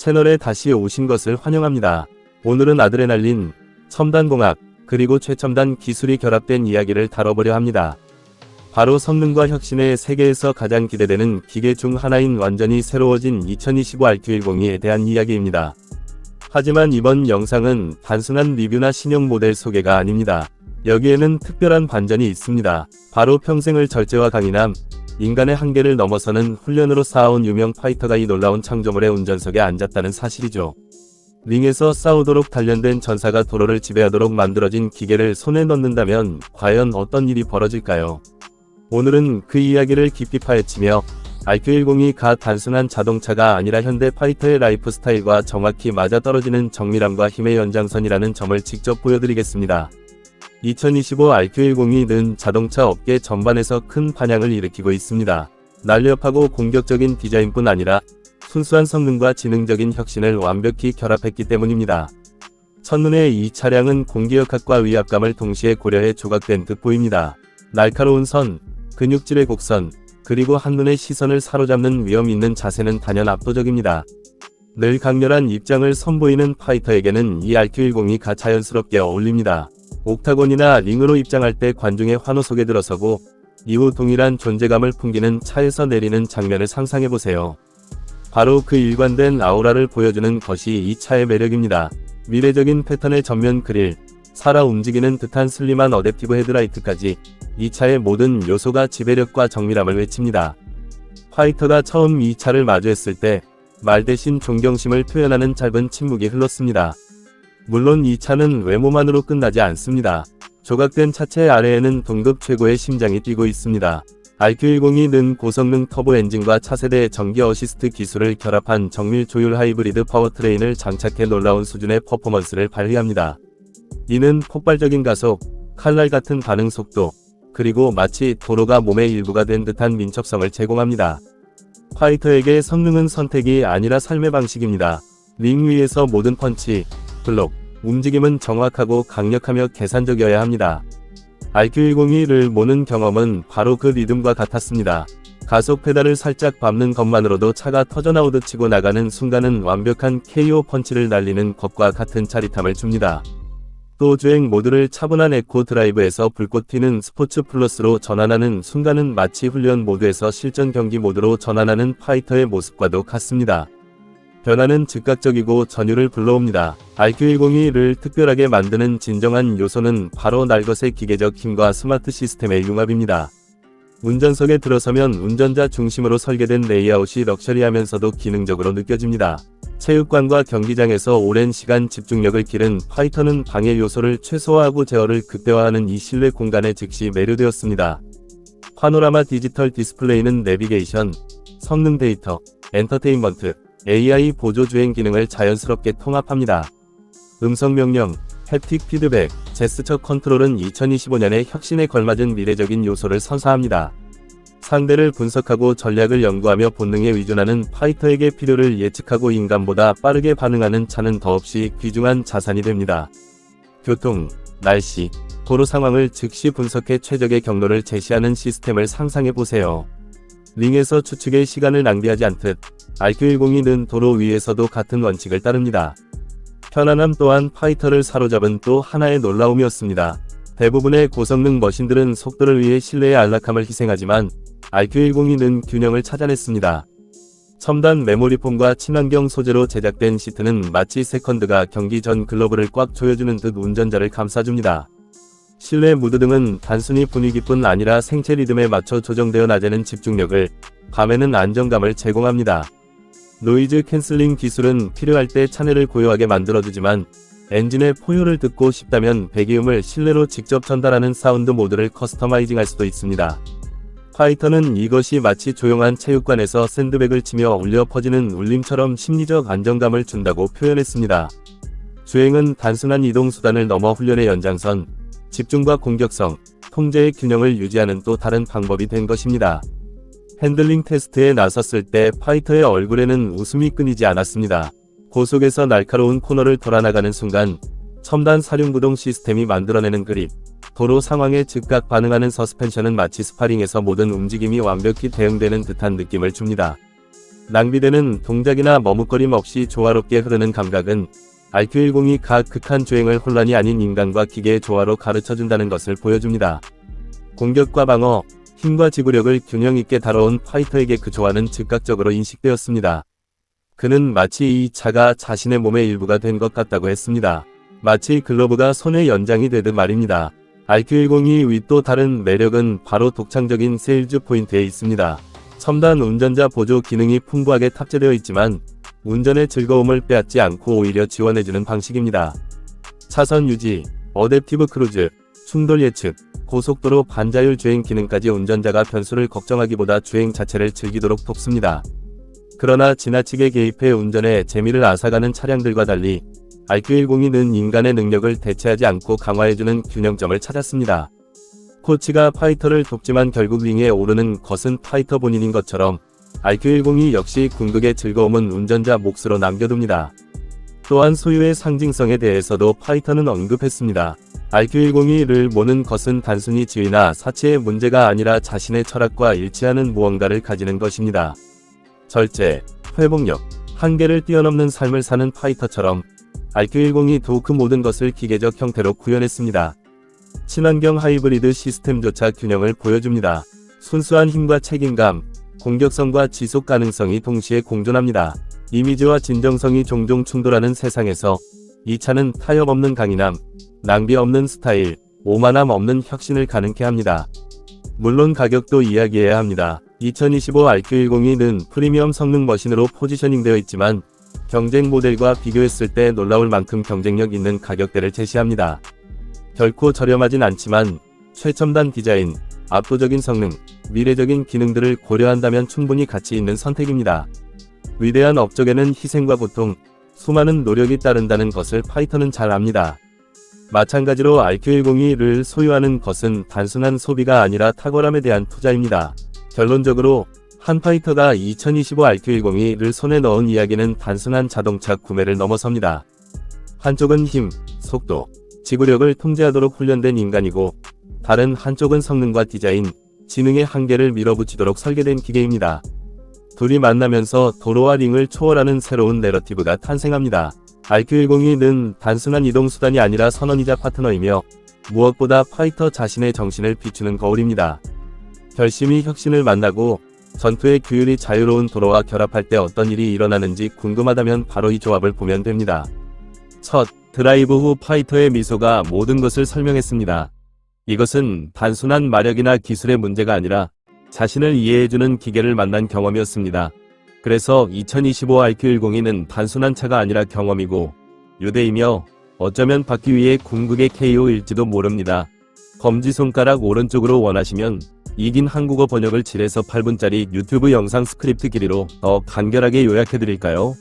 채널에 다시 오신 것을 환영합니다. 오늘은 아드레날린, 첨단공학, 그리고 최첨단 기술이 결합된 이야기를 다뤄보려 합니다. 바로 성능과 혁신의 세계에서 가장 기대되는 기계 중 하나인 완전히 새로워진 2025 RQ10에 대한 이야기입니다. 하지만 이번 영상은 단순한 리뷰나 신형 모델 소개가 아닙니다. 여기에는 특별한 반전이 있습니다. 바로 평생을 절제와 강인함, 인간의 한계를 넘어서는 훈련으로 쌓아온 유명 파이터가 이 놀라운 창조물의 운전석에 앉았다는 사실이죠. 링에서 싸우도록 단련된 전사가 도로를 지배하도록 만들어진 기계를 손에 넣는다면 과연 어떤 일이 벌어질까요? 오늘은 그 이야기를 깊이 파헤치며 RQ10이 가 단순한 자동차가 아니라 현대 파이터의 라이프 스타일과 정확히 맞아떨어지는 정밀함과 힘의 연장선이라는 점을 직접 보여드리겠습니다. 2025 RQ10이 는 자동차 업계 전반에서 큰 반향을 일으키고 있습니다. 날렵하고 공격적인 디자인뿐 아니라 순수한 성능과 지능적인 혁신을 완벽히 결합했기 때문입니다. 첫눈에 이 차량은 공기역학과 위압감을 동시에 고려해 조각된 듯 보입니다. 날카로운 선, 근육질의 곡선, 그리고 한눈에 시선을 사로잡는 위험 있는 자세는 단연 압도적입니다. 늘 강렬한 입장을 선보이는 파이터에게는 이 RQ10이 가 자연스럽게 어울립니다. 옥타곤이나 링으로 입장할 때 관중의 환호 속에 들어서고 이후 동일한 존재감을 풍기는 차에서 내리는 장면을 상상해보세요. 바로 그 일관된 아우라를 보여주는 것이 이 차의 매력입니다. 미래적인 패턴의 전면 그릴, 살아 움직이는 듯한 슬림한 어댑티브 헤드라이트까지 이 차의 모든 요소가 지배력과 정밀함을 외칩니다. 파이터가 처음 이 차를 마주했을 때 말 대신 존경심을 표현하는 짧은 침묵이 흘렀습니다. 물론 이 차는 외모만으로 끝나지 않습니다. 조각된 차체 아래에는 동급 최고의 심장이 뛰고 있습니다. RQ10이 는 고성능 터보 엔진과 차세대 전기 어시스트 기술을 결합한 정밀 조율 하이브리드 파워트레인을 장착해 놀라운 수준의 퍼포먼스를 발휘합니다. 이는 폭발적인 가속, 칼날 같은 반응 속도, 그리고 마치 도로가 몸의 일부가 된 듯한 민첩성을 제공합니다. 파이터에게 성능은 선택이 아니라 삶의 방식입니다. 링 위에서 모든 펀치, 블록, 움직임은 정확하고 강력하며 계산적이어야 합니다. RQ10을 모는 경험은 바로 그 리듬과 같았습니다. 가속 페달을 살짝 밟는 것만으로도 차가 터져나오듯 치고 나가는 순간은 완벽한 KO 펀치를 날리는 것과 같은 짜릿함을 줍니다. 또 주행 모드를 차분한 에코 드라이브에서 불꽃 튀는 스포츠 플러스로 전환하는 순간은 마치 훈련 모드에서 실전 경기 모드로 전환하는 파이터의 모습과도 같습니다. 변화는 즉각적이고 전율을 불러옵니다. RQ10을 특별하게 만드는 진정한 요소는 바로 날것의 기계적 힘과 스마트 시스템의 융합입니다. 운전석에 들어서면 운전자 중심으로 설계된 레이아웃이 럭셔리하면서도 기능적으로 느껴집니다. 체육관과 경기장에서 오랜 시간 집중력을 기른 파이터는 방해 요소를 최소화하고 제어를 극대화하는 이 실내 공간에 즉시 매료되었습니다. 파노라마 디지털 디스플레이는 내비게이션, 성능 데이터, 엔터테인먼트, AI 보조 주행 기능을 자연스럽게 통합합니다. 음성 명령, 햅틱 피드백, 제스처 컨트롤은 2025년의 혁신에 걸맞은 미래적인 요소를 선사합니다. 상대를 분석하고 전략을 연구하며 본능에 의존하는 파이터에게 필요를 예측하고 인간보다 빠르게 반응하는 차는 더없이 귀중한 자산이 됩니다. 교통, 날씨, 도로 상황을 즉시 분석해 최적의 경로를 제시하는 시스템을 상상해 보세요. 링에서 추측의 시간을 낭비하지 않듯 RQ10이 도로 위에서도 같은 원칙을 따릅니다. 편안함 또한 파이터를 사로잡은 또 하나의 놀라움이었습니다. 대부분의 고성능 머신들은 속도를 위해 실내의 안락함을 희생하지만 RQ10이 균형을 찾아냈습니다. 첨단 메모리폼과 친환경 소재로 제작된 시트는 마치 세컨드가 경기 전 글러브를 꽉 조여주는 듯 운전자를 감싸줍니다. 실내 무드 등은 단순히 분위기뿐 아니라 생체 리듬에 맞춰 조정되어 낮에는 집중력을, 밤에는 안정감을 제공합니다. 노이즈 캔슬링 기술은 필요할 때 차내를 고요하게 만들어주지만 엔진의 포효를 듣고 싶다면 배기음을 실내로 직접 전달하는 사운드 모드를 커스터마이징할 수도 있습니다. 파이터는 이것이 마치 조용한 체육관에서 샌드백을 치며 울려 퍼지는 울림처럼 심리적 안정감을 준다고 표현했습니다. 주행은 단순한 이동 수단을 넘어 훈련의 연장선, 집중과 공격성, 통제의 균형을 유지하는 또 다른 방법이 된 것입니다. 핸들링 테스트에 나섰을 때 파이터의 얼굴에는 웃음이 끊이지 않았습니다. 고속에서 날카로운 코너를 돌아나가는 순간 첨단 사륜구동 시스템이 만들어내는 그립, 도로 상황에 즉각 반응하는 서스펜션은 마치 스파링에서 모든 움직임이 완벽히 대응되는 듯한 느낌을 줍니다. 낭비되는 동작이나 머뭇거림 없이 조화롭게 흐르는 감각은 RQ10이 각 극한 주행을 혼란이 아닌 인간과 기계의 조화로 가르쳐준다는 것을 보여줍니다. 공격과 방어, 힘과 지구력을 균형 있게 다뤄온 파이터에게 그 조화는 즉각적으로 인식되었습니다. 그는 마치 이 차가 자신의 몸의 일부가 된 것 같다고 했습니다. 마치 글러브가 손의 연장이 되듯 말입니다. RQ10이 윗도 다른 매력은 바로 독창적인 세일즈 포인트에 있습니다. 첨단 운전자 보조 기능이 풍부하게 탑재되어 있지만 운전의 즐거움을 빼앗지 않고 오히려 지원해주는 방식입니다. 차선 유지, 어댑티브 크루즈, 충돌 예측, 고속도로 반자율 주행 기능까지 운전자가 변수를 걱정하기보다 주행 자체를 즐기도록 돕습니다. 그러나 지나치게 개입해 운전에 재미를 앗아가는 차량들과 달리 RQ10는 인간의 능력을 대체하지 않고 강화해주는 균형점을 찾았습니다. 코치가 파이터를 돕지만 결국 링에 오르는 것은 파이터 본인인 것처럼 RQ10이 역시 궁극의 즐거움은 운전자 몫으로 남겨둡니다. 또한 소유의 상징성에 대해서도 파이터는 언급했습니다. RQ10이를 모는 것은 단순히 지위나 사치의 문제가 아니라 자신의 철학과 일치하는 무언가를 가지는 것입니다. 절제, 회복력, 한계를 뛰어넘는 삶을 사는 파이터처럼 RQ10이 더욱 그 모든 것을 기계적 형태로 구현했습니다. 친환경 하이브리드 시스템조차 균형을 보여줍니다. 순수한 힘과 책임감, 공격성과 지속 가능성이 동시에 공존합니다. 이미지와 진정성이 종종 충돌하는 세상에서 이 차는 타협 없는 강인함, 낭비 없는 스타일, 오만함 없는 혁신을 가능케 합니다. 물론 가격도 이야기해야 합니다. 2025 RQ10는 프리미엄 성능 머신으로 포지셔닝되어 있지만 경쟁 모델과 비교했을 때 놀라울 만큼 경쟁력 있는 가격대를 제시합니다. 결코 저렴하진 않지만 최첨단 디자인, 압도적인 성능, 미래적인 기능들을 고려한다면 충분히 가치 있는 선택입니다. 위대한 업적에는 희생과 고통, 수많은 노력이 따른다는 것을 파이터는 잘 압니다. 마찬가지로 RQ10을 소유하는 것은 단순한 소비가 아니라 탁월함에 대한 투자입니다. 결론적으로 한 파이터가 2025 RQ10을 손에 넣은 이야기는 단순한 자동차 구매를 넘어섭니다. 한쪽은 힘, 속도, 지구력을 통제하도록 훈련된 인간이고 다른 한쪽은 성능과 디자인, 지능의 한계를 밀어붙이도록 설계된 기계입니다. 둘이 만나면서 도로와 링을 초월하는 새로운 내러티브가 탄생합니다. RQ10은 단순한 이동수단이 아니라 선언이자 파트너이며 무엇보다 파이터 자신의 정신을 비추는 거울입니다. 결심이 혁신을 만나고 전투의 규율이 자유로운 도로와 결합할 때 어떤 일이 일어나는지 궁금하다면 바로 이 조합을 보면 됩니다. 첫, 드라이브 후 파이터의 미소가 모든 것을 설명했습니다. 이것은 단순한 마력이나 기술의 문제가 아니라 자신을 이해해주는 기계를 만난 경험이었습니다. 그래서 2025 RQ10는 단순한 차가 아니라 경험이고 유대이며 어쩌면 받기 위해 궁극의 KO일지도 모릅니다. 검지손가락 오른쪽으로 원하시면 이긴 한국어 번역을 7에서 8분짜리 유튜브 영상 스크립트 길이로 더 간결하게 요약해드릴까요?